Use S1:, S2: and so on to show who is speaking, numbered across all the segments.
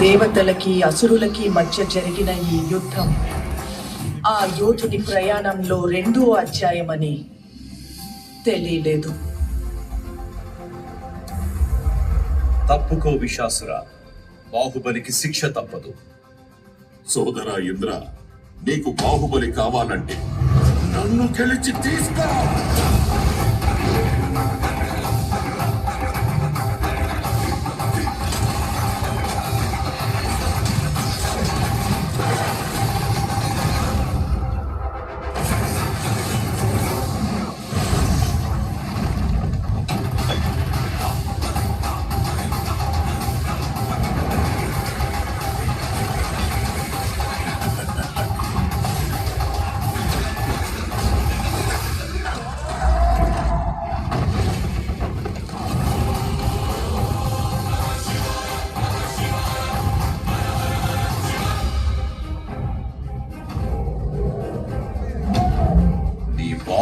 S1: దేవతలకి అసురులకి మధ్య జరిగిన ఈ యుద్ధం ఆ యోధుని ప్రయాణంలో రెండో అధ్యాయమని తెలియలేదు.
S2: తప్పుకో విశాసుర బాహుబలికి శిక్ష తప్పదు.
S3: సోదరా ఇంద్ర నీకు బాహుబలి కావాలంటే నన్ను గెలిచి తీసుకో!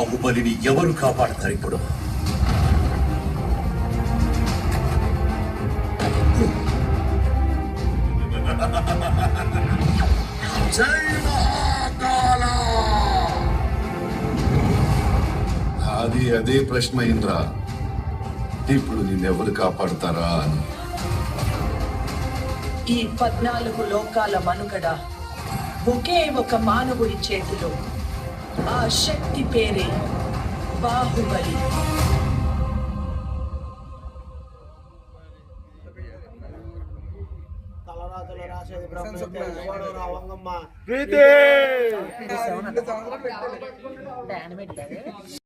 S2: బాహుబలిని ఎవరు కాపాడతారు ఇప్పుడు?
S4: అది అదే ప్రశ్న ఇంద్ర. ఇప్పుడు నిన్నెవరు కాపాడతారా అని.
S1: ఈ పద్నాలుగు లోకాల మనుగడ ఒకే ఒక మానవుడి చేతిలో. ఆ శక్తి పేరే బాహుబలి.
S5: తలరాతలు రాసేది